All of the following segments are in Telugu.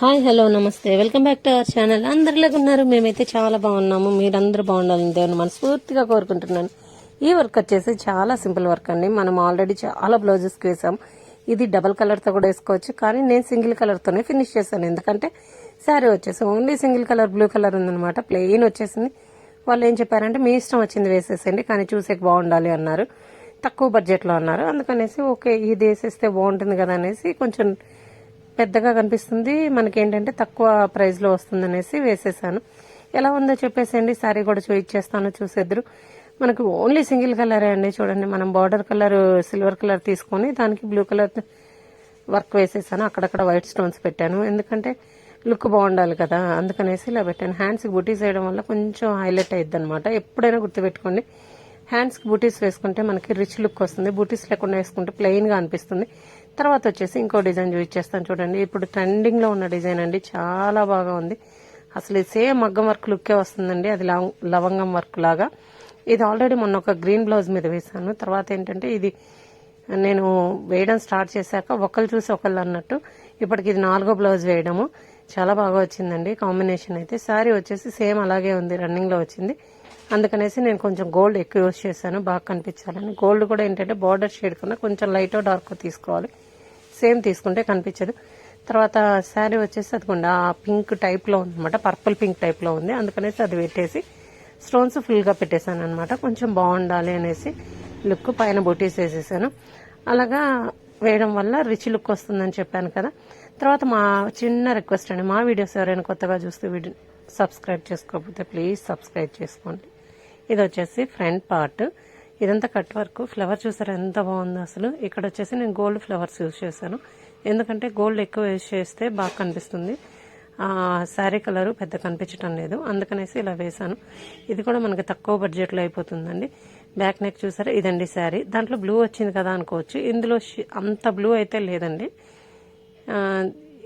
హాయ్ హలో నమస్తే. Welcome back to our channel. అందరిలాగా ఉన్నారు? మేమైతే చాలా బాగున్నాము. మీరందరూ బాగుండాలని దేవుని మనస్ఫూర్తిగా కోరుకుంటున్నాను. ఈ వర్క్ వచ్చేసి చాలా సింపుల్ వర్క్ అండి. మనం ఆల్రెడీ చాలా బ్లౌజెస్కి వేసాం. ఇది డబల్ కలర్తో కూడా వేసుకోవచ్చు. కానీ నేను సింగిల్ కలర్తోనే ఫినిష్ చేశాను. ఎందుకంటే శారీ వచ్చేసి only single colour blue colour ఉందనమాట ప్లెయిన్ వచ్చేసింది. వాళ్ళు ఏం చెప్పారంటే మీ ఇష్టం వచ్చింది వేసేసండి కానీ చూసేకి బాగుండాలి అన్నారు. తక్కువ బడ్జెట్లో అన్నారు. అందుకనేసి ఓకే ఇది వేసేస్తే బాగుంటుంది కదా అనేసి కొంచెం పెద్దగా కనిపిస్తుంది. మనకేంటంటే తక్కువ ప్రైస్లో వస్తుంది అనేసి వేసేసాను. ఎలా ఉందో చెప్పేసేయండి. సారీ కూడా చూపించేస్తాను చూసేద్దరు. మనకు ఓన్లీ సింగిల్ కలరే అండి చూడండి. మనం బార్డర్ కలర్ సిల్వర్ కలర్ తీసుకొని దానికి బ్లూ కలర్ వర్క్ వేసేసాను. అక్కడక్కడ వైట్ స్టోన్స్ పెట్టాను. ఎందుకంటే లుక్ బాగుండాలి కదా. అందుకనేసి ఇలా పెట్టాను. హ్యాండ్స్కి బుటీస్ వేయడం వల్ల కొంచెం హైలైట్ అయ్యిద్ది అనమాట ఎప్పుడైనా గుర్తుపెట్టుకోండి. హ్యాండ్స్కి బూటీస్ వేసుకుంటే మనకి రిచ్ లుక్ వస్తుంది. బూటీస్ లేకుండా వేసుకుంటే ప్లెయిన్గా అనిపిస్తుంది. తర్వాత వచ్చేసి ఇంకో డిజైన్ చూపించేస్తాను చూడండి. ఇప్పుడు ట్రెండింగ్లో ఉన్న డిజైన్ అండి. చాలా బాగా ఉంది. అసలు సేమ్ మగ్గం వర్క్ లుక్కే వస్తుందండి. అది లవంగం వర్క్ లాగా. ఇది ఆల్రెడీ మొన్న ఒక గ్రీన్ బ్లౌజ్ మీద వేసాను తర్వాత ఏంటంటే ఇది నేను వేయడం స్టార్ట్ చేశాక ఒకళ్ళు చూసి ఒకళ్ళు అన్నట్టు ఇప్పటికి ఇది నాలుగో బ్లౌజ్ వేయడము. చాలా బాగా వచ్చిందండి. కాంబినేషన్ అయితే శారీ వచ్చేసి సేమ్ అలాగే ఉంది. రన్నింగ్లో వచ్చింది. అందుకనేసి నేను కొంచెం గోల్డ్ ఎక్కువ యూజ్ చేశాను. బాగా కనిపించాలని. గోల్డ్ కూడా ఏంటంటే బార్డర్ షేడ్ కన్నా కొంచెం లైట్ డార్క్ తీసుకోవాలి. సేమ్ తీసుకుంటే కనిపించదు. తర్వాత శారీ వచ్చేసి అదిగోండి ఆ పింక్ టైప్లో ఉందన్నమాట. పర్పుల్ పింక్ టైప్లో ఉంది. అందుకనేసి అది పెట్టేసి స్టోన్స్ ఫుల్గా పెట్టేశాను అనమాట కొంచెం బాగుండాలి అనేసి లుక్ పైన బొటీస్ వేసేసాను. అలాగా వేయడం వల్ల రిచ్ లుక్ వస్తుందని చెప్పాను కదా. తర్వాత మా చిన్న రిక్వెస్ట్ అండి. మా వీడియోస్ ఎవరైనా కొత్తగా చూస్తే వీడియో సబ్స్క్రైబ్ చేసుకోకపోతే ప్లీజ్ సబ్స్క్రైబ్ చేసుకోండి. ఇది వచ్చేసి ఫ్రంట్ పార్ట్. ఇదంతా కట్ వర్క్. ఫ్లవర్ చూసారా? ఎంత బాగుందో అసలు. ఇక్కడ వచ్చేసి నేను గోల్డ్ ఫ్లవర్స్ యూజ్ చేశాను. ఎందుకంటే గోల్డ్ ఎక్కువ యూజ్ చేస్తే బాగా కనిపిస్తుంది. శారీ కలర్ పెద్ద కనిపించడం లేదు. అందుకనేసి ఇలా వేశాను. ఇది కూడా మనకి తక్కువ బడ్జెట్లో అయిపోతుందండి. బ్యాక్ నెక్ చూసారా? ఇదండి శారీ దాంట్లో బ్లూ వచ్చింది కదా అనుకోవచ్చు. ఇందులో అంత బ్లూ అయితే లేదండి.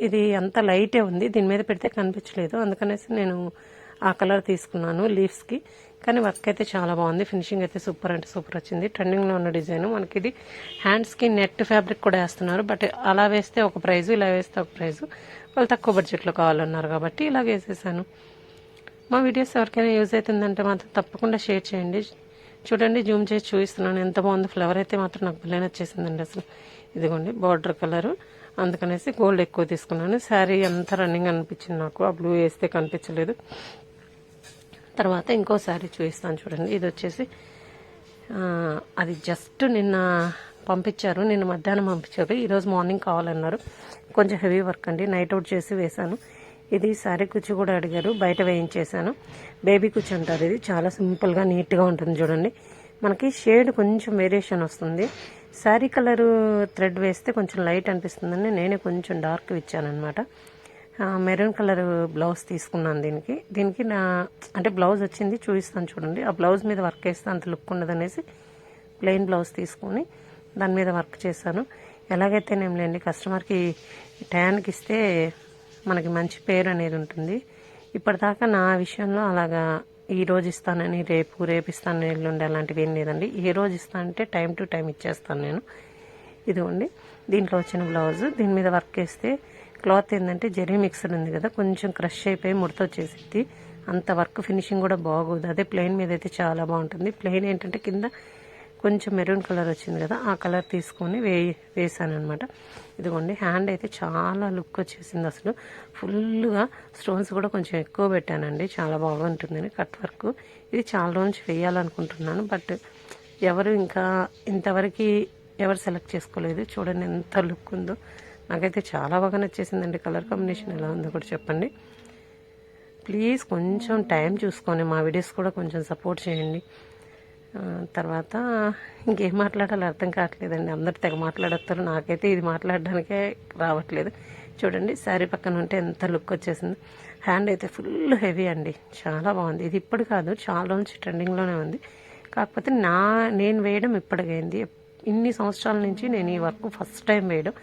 ఇది అంత లైటే ఉంది. దీని మీద పెడితే కనిపించలేదు. అందుకనేసి నేను ఆ కలర్ తీసుకున్నాను లీవ్స్కి కానీ వర్క్ అయితే చాలా బాగుంది. ఫినిషింగ్ అయితే సూపర్ అంటే సూపర్ వచ్చింది. ట్రెండింగ్లో ఉన్న డిజైన్ మనకి ఇది హ్యాండ్స్కి నెట్ ఫ్యాబ్రిక్ కూడా వేస్తున్నారు. బట్ అలా వేస్తే ఒక ప్రైజు ఇలా వేస్తే ఒక ప్రైజు వాళ్ళు తక్కువ బడ్జెట్లో కావాలన్నారు కాబట్టి ఇలా వేసేసాను. మా వీడియోస్ ఎవరికైనా యూజ్ అవుతుందంటే మాత్రం తప్పకుండా షేర్ చేయండి. చూడండి జూమ్ చేసి చూపిస్తున్నాను. ఎంత బాగుంది ఫ్లవర్ అయితే మాత్రం నాకు భలే నచ్చేసిందండి అసలు. ఇదిగోండి బార్డర్ కలరు అందుకనేసి గోల్డ్ ఎక్కువ తీసుకున్నాను. శారీ అంత రన్నింగ్ అనిపించింది నాకు. ఆ బ్లూ వేస్తే కనిపించలేదు. తర్వాత ఇంకో శారీ చూపిస్తాను చూడండి. ఇది వచ్చేసి అది జస్ట్ నిన్న పంపించారు. నిన్న మధ్యాహ్నం పంపించారు. ఈరోజు మార్నింగ్ కావాలన్నారు. కొంచెం హెవీ వర్క్ అండి. నైట్ అవుట్ చేసి వేశాను. ఇది శారీ కుచ్చు కూడా అడిగారు. బయట వేయించేశాను. బేబీ కుచ్చు అంటారు ఇది. చాలా సింపుల్గా నీట్గా ఉంటుంది చూడండి. మనకి షేడ్ కొంచెం వేరియేషన్ వస్తుంది. శారీ కలర్ థ్రెడ్ వేస్తే కొంచెం లైట్ అనిపిస్తుందని నేనే కొంచెం డార్క్ ఇచ్చానమాట మెరూన్ కలర్ బ్లౌజ్ తీసుకున్నాను దీనికి. దీనికి నా అంటే బ్లౌజ్ వచ్చింది చూపిస్తాను చూడండి. ఆ బ్లౌజ్ మీద వర్క్ వేస్తే అంత లుక్ ఉండదనేసి ప్లెయిన్ బ్లౌజ్ తీసుకొని దాని మీద వర్క్ చేశాను. ఎలాగైతేనేంలేండి కస్టమర్కి టయానికి ఇస్తే మనకి మంచి పేరు అనేది ఉంటుంది. ఇప్పటిదాకా నా విషయంలో అలాగా ఈ రోజు ఇస్తానని రేపు రేపు ఇస్తానని ఎల్లుండి అలాంటివి ఏం లేదండి. ఏ రోజు ఇస్తానంటే టైం టు టైం ఇచ్చేస్తాను నేను. ఇదిగోండి దీంట్లో వచ్చిన బ్లౌజ్. దీని మీద వర్క్ వేస్తే క్లాత్ ఏంటంటే జరీ మిక్సర్ ఉంది కదా కొంచెం క్రష్ అయిపోయి ముడత వచ్చేసింది అంత వర్క్ ఫినిషింగ్ కూడా బాగోదు. అదే ప్లెయిన్ మీద అయితే చాలా బాగుంటుంది. ప్లెయిన్ ఏంటంటే కింద కొంచెం మెరూన్ కలర్ వచ్చింది కదా ఆ కలర్ తీసుకొని వే వేసాను అనమాట ఇదిగోండి హ్యాండ్ అయితే చాలా లుక్ వచ్చేసింది అసలు. ఫుల్గా స్టోన్స్ కూడా కొంచెం ఎక్కువ పెట్టానండి. చాలా బాగుంటుందని కట్ వర్క్. ఇది చాలా రోజు వేయాలనుకుంటున్నాను బట్ ఎవరు ఇంకా ఇంతవరకు ఎవరు సెలెక్ట్ చేసుకోలేదు. చూడండి ఎంత లుక్ ఉందో. నాకైతే చాలా బాగా నచ్చేసిందండి కలర్ కాంబినేషన్. ఎలా ఉందో కూడా చెప్పండి. ప్లీజ్ కొంచెం టైం చూసుకొని మా వీడియోస్ కూడా కొంచెం సపోర్ట్ చేయండి. తర్వాత ఇంకేం మాట్లాడాలో అర్థం కావట్లేదండి. అందరు తెగ మాట్లాడతారు నాకైతే ఇది మాట్లాడడానికే రావట్లేదు. చూడండి శారీ పక్కన ఉంటే ఎంత లుక్ వచ్చేసింది. హ్యాండ్ అయితే ఫుల్ హెవీ అండి. చాలా బాగుంది. ఇది ఇప్పుడు కాదు చాలా నుంచి ట్రెండింగ్లోనే ఉంది. కాకపోతే నా నేను వేయడం ఇప్పటికైంది. ఇన్ని సంవత్సరాల నుంచి నేను ఈ వర్క్ ఫస్ట్ టైం వేయడం.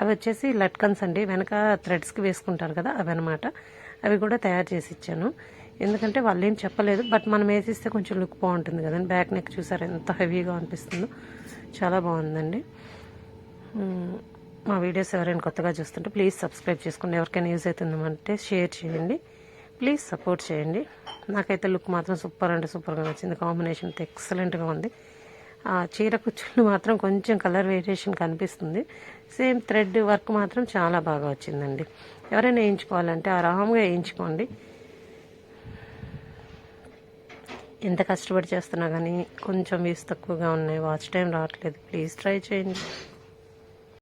అవి వచ్చేసి లట్కన్స్ అండి. వెనక థ్రెడ్స్కి వేసుకుంటారు కదా అవి అనమాట అవి కూడా తయారు చేసి ఇచ్చాను. ఎందుకంటే వాళ్ళు ఏం చెప్పలేదు బట్ మనం వేసిస్తే కొంచెం లుక్ బాగుంటుంది కదండి. బ్యాక్ నెక్ చూసారు ఎంత హెవీగా అనిపిస్తుందో. చాలా బాగుందండి. మా వీడియోస్ ఎవరైనా కొత్తగా చూస్తుంటే ప్లీజ్ సబ్స్క్రైబ్ చేసుకోండి ఎవరికైనా యూజ్ అవుతుందంటే షేర్ చేయండి. ప్లీజ్ సపోర్ట్ చేయండి. నాకైతే లుక్ మాత్రం సూపర్ అంటే సూపర్గా నచ్చింది. కాంబినేషన్ అయితే ఎక్సలెంట్గా ఉంది. చీర కుచ్చులు మాత్రం కొంచెం కలర్ వేరియేషన్ కనిపిస్తుంది. సేమ్ థ్రెడ్ వర్క్ మాత్రం చాలా బాగా వచ్చిందండి. ఎవరైనా వేయించుకోవాలంటే ఆరామ్గా వేయించుకోండి. ఎంత కష్టపడి చేస్తున్నా కానీ కొంచెం వ్యూస్ తక్కువగా ఉన్నాయి. వాచ్ టైం రావట్లేదు. ప్లీజ్ ట్రై చేయండి.